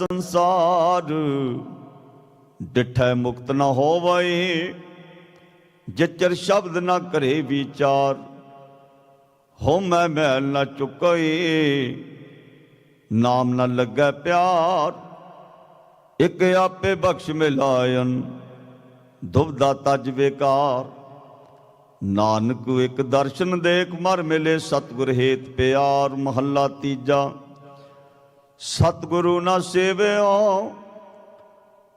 ਸੰਸਾਰ ਡਿਠੈ ਮੁਕਤ ਨਾ ਹੋਵੇ, ਜਿਚਰ ਸ਼ਬਦ ਨਾ ਕਰੇ ਵਿਚਾਰ ਹੋ ਮੈਂ ਮੈਲ ਨ ਚੁਕਈ ਨਾਮ ਨਾ ਲੱਗਾ ਪਿਆਰ, ਇਕ ਆਪੇ ਬਖਸ਼ ਮਿਲਾਇਨ ਦੁਬਦਾ ਤਜ ਬੇਕਾਰ ਨਾਨਕ ਇੱਕ ਦਰਸ਼ਨ ਦੇਖ, ਮਰ ਮਿਲੇ ਸਤਿਗੁਰ ਹੇਤ ਪਿਆਰ, ਮਹੱਲਾ ਤੀਜਾ। ਸਤਿਗੁਰੂ ਨਾ ਸੇਵਿਓ,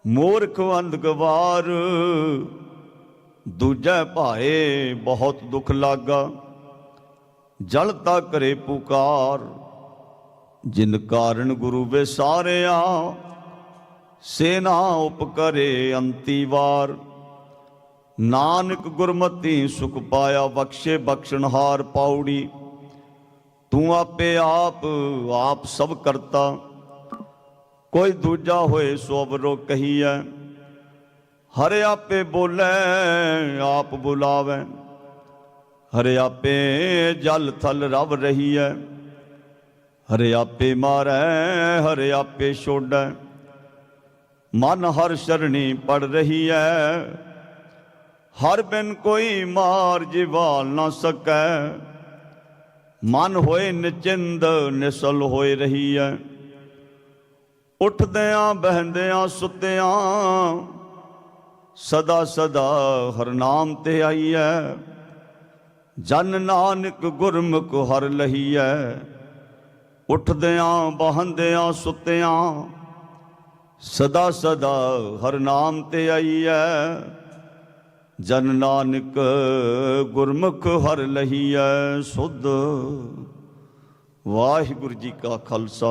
ਮੂਰਖ ਅੰਧ ਗਵਾਰ ਦੂਜੈ ਭਾਏ ਬਹੁਤ ਦੁੱਖ ਲਾਗਾ ਜਲਤਾ ਕਰੇ ਪੁਕਾਰ। ਜਿਨ ਕਾਰਨ ਗੁਰੂ ਵਿਸਾਰਿਆ ਸੇਨਾ ਉਪਕਰੇ ਅੰਤੀ ਵਾਰ। ਨਾਨਕ ਗੁਰਮਤੀ ਸੁਖ ਪਾਇਆ, ਬਖਸ਼ੇ ਬਖਸ਼ਣਹਾਰ ਪਾਉੜੀ। ਤੂੰ ਆਪੇ ਆਪ ਆਪ ਸਭ ਕਰਤਾ। ਕੋਈ ਦੂਜਾ ਹੋਏ ਸੋ ਅਵਰੋ ਕਹੀਐ, ਹਰ ਆਪੇ ਬੋਲੇ, ਆਪ ਬੁਲਾਵੇ। ਹਰ ਆਪੇ ਜਲ ਥਲ ਰਵ ਹੈ ਹਰ ਆਪੇ ਮਾਰੈ, ਹਰ ਆਪੇ ਛੋੜੈ। ਮਨ ਹਰ ਸ਼ਰਣੀ ਪੜ ਰਹੀ ਹੈ ਹਰ ਬਿਨ ਕੋਈ ਮਾਰ ਜਿਵਾਲ ਨਾ ਸਕੈ। ਮਨ ਹੋਏ ਨਿਚਿੰਦ, ਨਿਸਲ ਹੋਏ ਰਹੀ ਐ ਉੱਠਦਿਆਂ, ਬਹਿੰਦਿਆਂ, ਸੁੱਤਿਆਂ, ਸਦਾ ਸਦਾ ਹਰਨਾਮ ਤੇ ਆਈ ਆਈਐ। ਜਨ ਨਾਨਕ ਗੁਰਮੁਖ ਹਰ ਲਹੀਐ। ਉੱਠਦਿਆਂ, ਬਹੰਦਿਆਂ, ਸੁੱਤਿਆਂ, ਸਦਾ ਸਦਾ ਹਰਨਾਮ ਤੇ ਆਈ ਆਈਐ। ਜਨ ਨਾਨਕ ਗੁਰਮੁਖ ਹਰ ਲਹੀਐ ਸੁਧ। ਵਾਹਿਗੁਰੂ ਜੀ ਕਾ ਖਾਲਸਾ,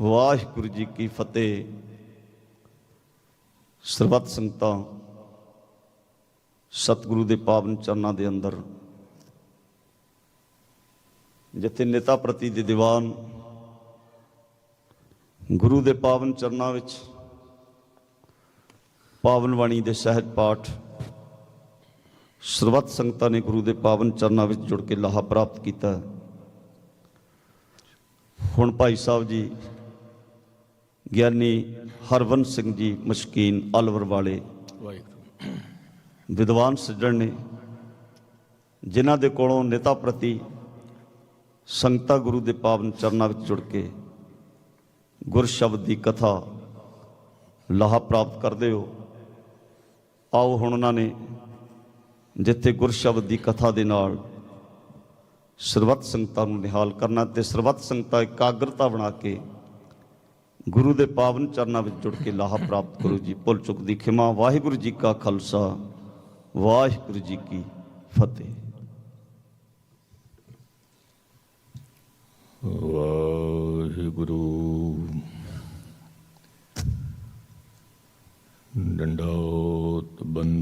ਵਾਹਿਗੁਰੂ ਜੀ ਕੀ ਫਤਿਹ। ਸਰਬੱਤ ਸੰਗਤਾਂ, ਸਤਿਗੁਰੂ ਦੇ ਪਾਵਨ ਚਰਨਾਂ ਦੇ ਅੰਦਰ, ਜਿੱਥੇ ਨੇਤਾ ਪ੍ਰਤੀ ਦੇ ਦੀਵਾਨ ਗੁਰੂ ਦੇ ਪਾਵਨ ਚਰਨਾਂ ਵਿੱਚ ਪਾਵਨ ਬਾਣੀ ਦੇ ਸਹਿਜ ਪਾਠ। ਸਰਬੱਤ ਸੰਗਤਾਂ ਨੇ ਗੁਰੂ ਦੇ ਪਾਵਨ ਚਰਨਾਂ ਵਿੱਚ ਜੁੜ ਕੇ ਲਾਹਾ ਪ੍ਰਾਪਤ ਕੀਤਾ। ਹੁਣ ਭਾਈ ਸਾਹਿਬ ਜੀ, ਗਿਆਨੀ ਹਰਵੰਸ ਸਿੰਘ ਜੀ ਮਸ਼ਕੀਨ ਅਲਵਰ ਵਾਲੇ ਵਿਦਵਾਨ ਸੱਜਣ ਨੇ, ਜਿਨ੍ਹਾਂ ਦੇ ਕੋਲੋਂ ਨੇਤਾ ਪ੍ਰਤੀ ਸੰਗਤਾਂ ਗੁਰੂ ਦੇ ਪਾਵਨ ਚਰਨਾਂ ਵਿੱਚ ਜੁੜ ਕੇ ਗੁਰ ਸ਼ਬਦ ਦੀ ਕਥਾ ਲਾਹਾ ਪ੍ਰਾਪਤ ਕਰਦੇ ਹੋ। ਆਓ ਹੁਣ ਉਹਨਾਂ ਨੇ ਜਿੱਥੇ ਗੁਰਸ਼ਬਦ ਦੀ ਕਥਾ ਦੇ ਨਾਲ ਸਰਬੱਤ ਸੰਗਤਾਂ ਨੂੰ ਨਿਹਾਲ ਕਰਨਾ ਤੇ ਸਰਬੱਤ ਸੰਗਤਾਂ ਇਕਾਗਰਤਾ ਬਣਾ ਕੇ ਗੁਰੂ ਦੇ ਪਾਵਨ ਚਰਨਾਂ ਵਿੱਚ ਜੁੜ ਕੇ ਲਾਹਾ ਪ੍ਰਾਪਤ ਕਰੋ ਜੀ। ਭੁੱਲ ਚੁੱਕ ਦੀ ਖਿਮਾ। ਵਾਹਿਗੁਰੂ ਜੀ ਕਾ ਖਾਲਸਾ। ਵਾਹਿਗੁਰੂ ਜੀ ਕੀ ਫਤਿਹ। ਵਾਹਿਗੁਰੂ। ਡੰਡੋਤ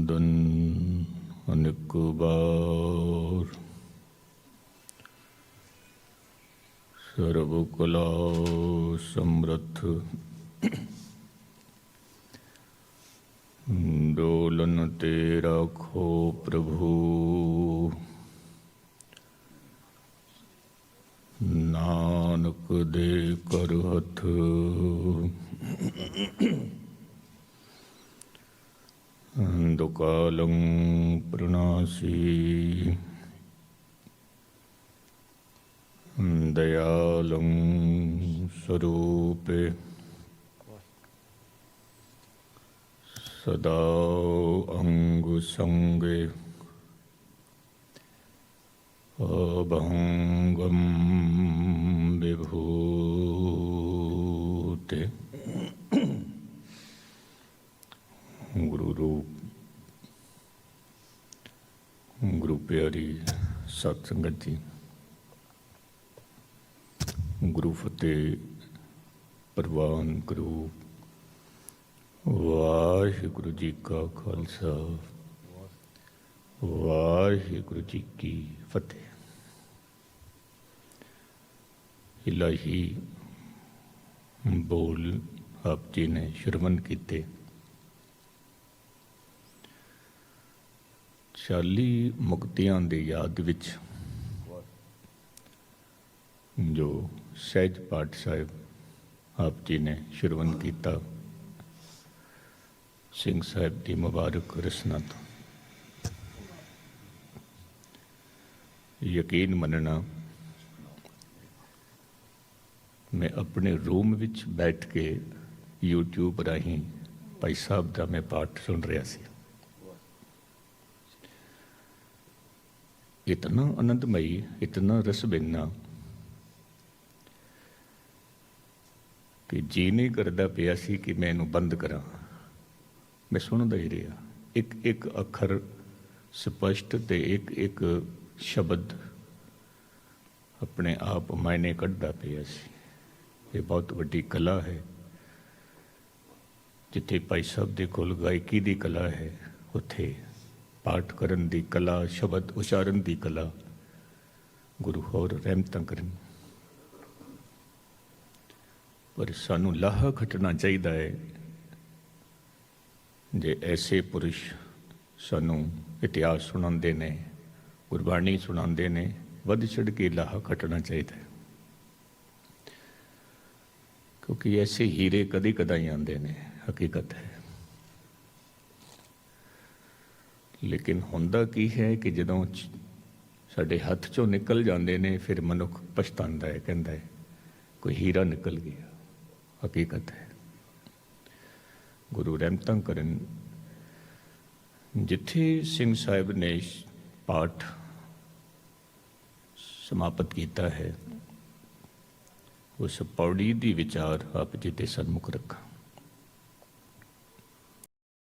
ਬੰਦਨ ਅਨੇਕ ਬਾਰ ਸਰਬ ਕਲਾ ਸਮਰਥ ਡੋਲਨ ਤੇ ਰਾਖੋ ਪ੍ਰਭੂ ਨਾਨਕ ਦੇ ਕਰ ਹੱਥ ਦੁਕਾਲੰ ਪ੍ਰਣਾਸੀ ਦਇਆਲੰ ਸਰੂਪੇ ਸਦਾ ਅੰਗ ਸੰਗੇ ਅਭੰਗਮ ਵਿਭੂਤੇ ਗੁਰੂ ਰੂਪ ਗੁਰੂ ਪਿਆਰੀ ਸਤ ਸੰਗਤ ਜੀ। ਗੁਰੂ ਫਤਿਹ, ਪ੍ਰਵਾਨ ਗੁਰੂ, ਵਾਹਿਗੁਰੂ ਜੀ ਕਾ ਖਾਲਸਾ, ਵਾਹਿਗੁਰੂ ਜੀ ਕੀ ਫਤਿਹ। ਇਲਾਹੀ ਬੋਲ ਆਪ ਜੀ ਨੇ ਸ਼ਰਮਨ ਕੀਤੇ। 40 ਮੁਕਤੀਆਂ ਦੀ ਯਾਦ ਵਿੱਚ ਜੋ ਸਹਿਜ ਪਾਠ ਸਾਹਿਬ ਆਪ ਜੀ ਨੇ ਸ਼ੁਰਵਨ ਕੀਤਾ, ਸਿੰਘ ਸਾਹਿਬ ਦੀ ਮੁਬਾਰਕ ਰਸਨਾ ਤੋਂ। ਯਕੀਨ ਮੰਨਣਾ, ਮੈਂ ਆਪਣੇ ਰੂਮ ਵਿੱਚ ਬੈਠ ਕੇ YouTube ਰਾਹੀਂ ਭਾਈ ਸਾਹਿਬ ਦਾ ਮੈਂ ਪਾਠ ਸੁਣ ਰਿਹਾ ਸੀ। ਇਤਨਾ ਆਨੰਦਮਈ ਇਤਨਾ ਰਸਬਿੰਨਾ ਕਿ ਜੀ ਨਹੀਂ ਕਰਦਾ ਪਿਆ ਸੀ ਕਿ ਮੈਂ ਇਹਨੂੰ ਬੰਦ ਕਰਾਂ ਮੈਂ ਸੁਣਦਾ ਹੀ ਰਿਹਾ ਇੱਕ ਇੱਕ ਅੱਖਰ ਸਪਸ਼ਟ ਤੇ ਇੱਕ ਇੱਕ ਸ਼ਬਦ ਆਪਣੇ ਆਪ ਮਾਇਨੇ ਕੱਢਦਾ ਪਿਆ ਸੀ ਇਹ ਬਹੁਤ ਵੱਡੀ ਕਲਾ ਹੈ ਜਿੱਥੇ ਭਾਈ ਸਾਹਿਬ ਦੇ ਕੋਲ ਗਾਇਕੀ ਦੀ ਕਲਾ ਹੈ ਉੱਥੇ ਪਾਠ ਕਰਨ ਦੀ ਕਲਾ, ਸ਼ਬਦ ਉਚਾਰਨ ਦੀ ਕਲਾ। ਗੁਰੂ ਹੋਰ ਰਹਿਮਤਾਂ ਕਰਨ। ਪਰ ਸਾਨੂੰ ਲਾਹਾ ਖਟਣਾ ਚਾਹੀਦਾ ਹੈ ਜੇ ਐਸੇ ਪੁਰਸ਼ ਸਾਨੂੰ ਇਤਿਹਾਸ ਸੁਣਾਉਂਦੇ ਨੇ, ਗੁਰਬਾਣੀ ਸੁਣਾਉਂਦੇ ਨੇ, ਵੱਧ ਚੜ ਕੇ ਲਾਹਾ ਖਟਣਾ ਚਾਹੀਦਾ ਹੈ ਕਿਉਂਕਿ ਐਸੇ ਹੀਰੇ ਕਦੀ ਕਦਾਈ ਆਉਂਦੇ ਨੇ, ਹਕੀਕਤ ਹੈ। ਲੇਕਿਨ ਹੁੰਦਾ ਕੀ ਹੈ ਕਿ ਜਦੋਂ ਸਾਡੇ ਹੱਥ ਚੋਂ ਨਿਕਲ ਜਾਂਦੇ ਨੇ, ਫਿਰ ਮਨੁੱਖ ਪਛਤਾਉਂਦਾ ਹੈ, ਕਹਿੰਦਾ ਹੈ, ਕੋਈ ਹੀਰਾ ਨਿਕਲ ਗਿਆ। ਹਕੀਕਤ ਹੈ। ਗੁਰੂ ਰਹਿਮਤਾਂ ਕਰਨ ਜਿੱਥੇ ਸਿੰਘ ਸਾਹਿਬ ਨੇ ਪਾਠ ਸਮਾਪਤ ਕੀਤਾ ਹੈ, ਉਸ ਪੌੜੀ ਦੀ ਵਿਚਾਰ ਆਪ ਜੀ ਦੇ ਸਨਮੁਖ ਰੱਖਾਂ।